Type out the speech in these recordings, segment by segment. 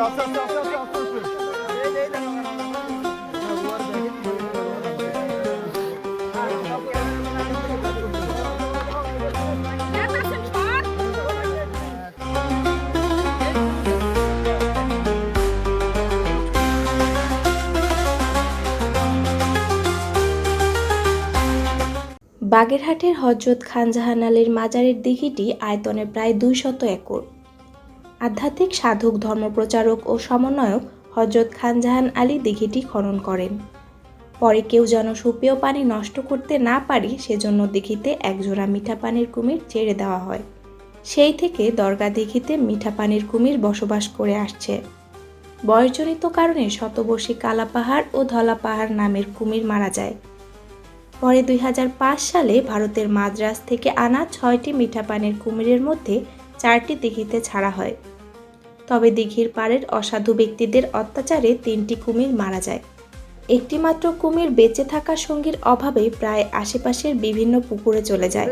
বাগেরহাটের হজরত খানজাহান আলীর মাজারের দিঘিটি আয়তনে প্রায় দুই শত একর। আধ্যাত্মিক সাধক, ধর্মপ্রচারক ও সমন্বয়ক হজরত খানজাহান আলী দিঘিটি খনন করেন। পরে কেউ যেন সুপেয় পানি নষ্ট করতে না পারি, সেজন্য দিঘিতে একজোড়া মিঠা পানির কুমির ছেড়ে দেওয়া হয়। সেই থেকে দরগা দিঘিতে মিঠা পানির কুমির বসবাস করে আসছে। বয়সজনিত কারণে শতবর্ষী কালা পাহাড় ও ধলা পাহাড় নামের কুমির মারা যায়। পরে দুই হাজার পাঁচ সালে ভারতের মাদ্রাজ থেকে আনা ছয়টি মিঠা পানির কুমিরের মধ্যে চারটি দিঘিতে ছাড়া হয়। তবে দিঘির পাড়ের অসাধু ব্যক্তিদের অত্যাচারে তিনটি কুমির মারা যায়। একটি মাত্র কুমির বেঁচে থাকা সঙ্গীর অভাবে প্রায় আশেপাশের বিভিন্ন পুকুরে চলে যায়।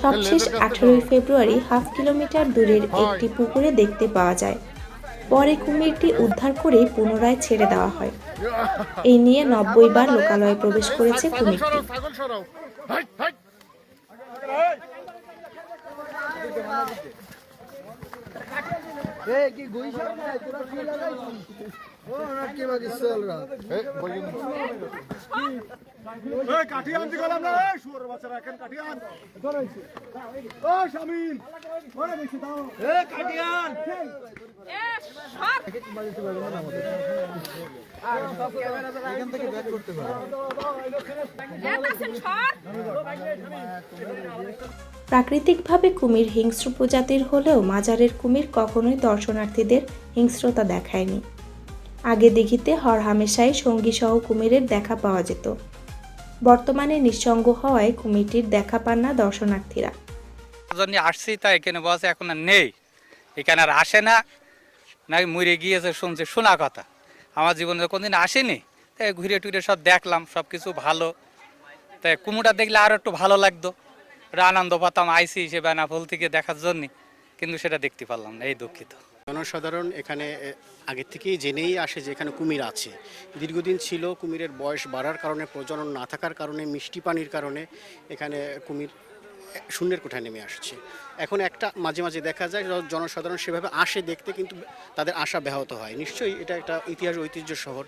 সবশেষ আঠারোই ফেব্রুয়ারি হাফ কিলোমিটার দূরের একটি পুকুরে দেখতে পাওয়া যায়। পরে কুমিরটি উদ্ধার করে পুনরায় ছেড়ে দেওয়া হয়। এই নিয়ে নব্বই বার লোকালয়ে প্রবেশ করেছে কুমিরটি। ছাগল প্রাকৃতিকভাবে কুমির হিংস্র প্রজাতির হলেও মাজারের কুমির কখনোই দর্শনার্থীদের হিংস্রতা দেখায়নি। আগে দিঘিতে হরহামেশাই সঙ্গী সহ কুমিরের দেখা পাওয়া যেত। বর্তমানে নিঃসঙ্গ হওয়ায় কুমিরটির দেখা পান না দর্শনার্থীরা। আসছি তা এখানে বসে এখন আর নেই। এখানে আর আসে না। নাকি মরে গিয়েছে শুনছে শোনা কথা। আমার জীবনে কোনদিন আসেনি। তাই ঘুরে টুরে সব দেখলাম সব কিছু ভালো। তাই কুমুটা দেখলে আরও একটু ভালো লাগতো। আনন্দ পাতাম আইসি হিসেবে ফুল থেকে দেখার জন্য। কিন্তু সেটা দেখতে পারলাম না এই দুঃখিত। জনসাধারণ এখানে এ, আগের থেকেই জেনেই আসে যে এখানে কুমির আছে। দীর্ঘদিন ছিল কুমিরের বয়স বাড়ার কারণে প্রজনন না থাকার কারণে মিষ্টি পানির কারণে এখানে কুমির শূন্যের কোঠায় নেমে আসছে। এখন একটা মাঝে মাঝে দেখা যায় জনসাধারণ সেভাবে আসে দেখতে কিন্তু তাদের আশা ব্যাহত হয়। নিশ্চয়ই এটা একটা ইতিহাস, ঐতিহ্য শহর,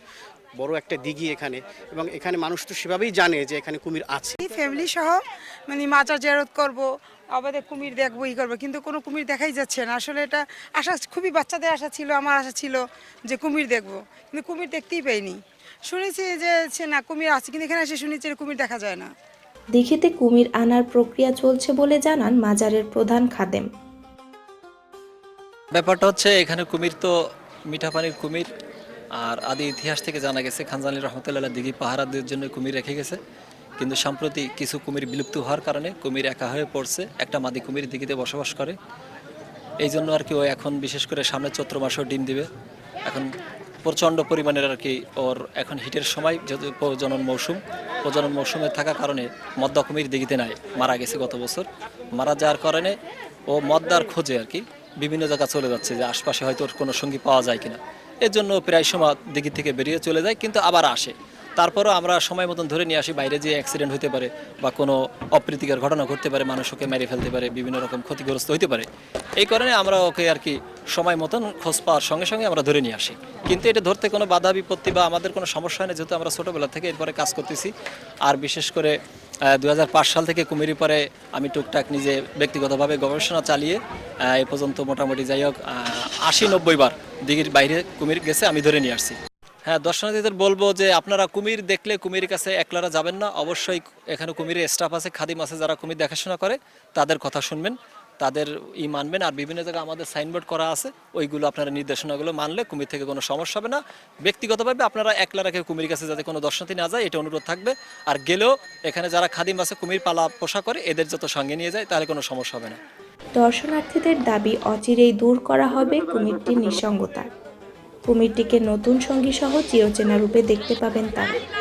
বড় একটা দিঘি এখানে এবং এখানে মানুষ তো সেভাবেই জানে যে এখানে কুমির আছে। ফ্যামিলি সহ মানে মাজার জেরত করব আমাদের কুমির দেখব, ই করব, কিন্তু কোনো কুমির দেখাই যাচ্ছে না। আসলে এটা আশা, খুবই বাচ্চাদের আশা ছিল, আমার আশা ছিল যে কুমির দেখব, কিন্তু কুমির দেখতেই পাইনি। শুনেছি যে না, কুমির আছে, কিন্তু এখানে এসে শুনেছি কুমির দেখা যায় না। দিঘিতে কুমির আনার প্রক্রিয়া চলছে বলে জানান মাজারের প্রধান খাদেম। ব্যাপারটা হচ্ছে, এখানে কুমির তো মিঠা পানির কুমির, আর আদি ইতিহাস থেকে জানা গেছে, খানজানি রহমতুল্লাহ দিঘি পাহারাদের জন্য কুমির রেখে গেছে। কিন্তু সম্প্রতি কিছু কুমির বিলুপ্ত হওয়ার কারণে কুমির একা হয়ে পড়ছে, একটা মাদি কুমির দিঘিতে বসবাস করে। এই জন্য আর কি ও এখন বিশেষ করে সামনে চৈত্র মাসেও ডিম দিবে। এখন প্রচণ্ড পরিমাণের আর কি ওর এখন হিটের সময়, যেহেতু প্রজনন মৌসুম, প্রজনন মৌসুমে থাকার কারণে মদ্দা কুমির দিঘিতে নাই, মারা গেছে গত বছর। মারা যাওয়ার কারণে ও মদ্দার খোঁজে আর কি বিভিন্ন জায়গা চলে যাচ্ছে যে আশপাশে হয়তো ওর কোনো সঙ্গী পাওয়া যায় কিনা। এর জন্য প্রায় সময় দিঘি থেকে বেরিয়ে চলে যায়, কিন্তু আবার আসে। তারপরও আমরা সময় মতন ধরে নিয়ে আসি, বাইরে যে অ্যাক্সিডেন্ট হতে পারে বা কোনো অপ্রীতিকর ঘটনা ঘটতে পারে মানুষকে মেরে ফেলতে পারে, বিভিন্ন রকম ক্ষতিগ্রস্ত হতে পারে। এই কারণে আমরা ওকে আর কি সময় মতন খোঁজ পাওয়ার সঙ্গে সঙ্গে আমরা ধরে নিয়ে আসি। কিন্তু এটা ধরতে কোনো বাধা বিপত্তি বা আমাদের কোনো সমস্যা হয় না যেহেতু আমরা ছোটোবেলা থেকে এরপরে কাজ করতেছি। আর বিশেষ করে দু হাজার পাঁচ সাল থেকে কুমিরি পরে আমি টুকটাক নিজে ব্যক্তিগতভাবে গবেষণা চালিয়ে এ পর্যন্ত মোটামুটি যাই হোক আশি নব্বই বার দিঘির বাইরে কুমির গেছে, আমি ধরে নিয়ে আসছি। হ্যাঁ দর্শনার্থীদের বলব যে আপনারা কুমির দেখলে কুমির কাছে একলারা যাবেন না। অবশ্যই এখানে কুমিরের স্টাফ আছে, খাদিম আছে যারা কুমির দেখাশোনা করে, তাদের কথা শুনবেন, তাদের ই মানবেন। আর বিভিন্ন জায়গায় আমাদের সাইনবোর্ড করা আছে, ওইগুলো আপনারা নির্দেশনাগুলো মানলে কুমির থেকে কোনো সমস্যা হবে না। ব্যক্তিগতভাবে আপনারা একলা রাখে কুমির কাছে যাতে কোনো দর্শনার্থী না যায়, এটা অনুরোধ থাকবে। আর গেলেও এখানে যারা খাদিম আছে, কুমির পালা পোষা করে, এদের যত সঙ্গে নিয়ে যায়, তাহলে কোনো সমস্যা হবে না। দর্শনার্থীদের দাবি অচিরেই দূর করা হবে কুমিরটির নিঃসঙ্গতা। কুমিরটিকে নতুন সঙ্গীসহ চিরচেনা রূপে দেখতে পাবেন তারা।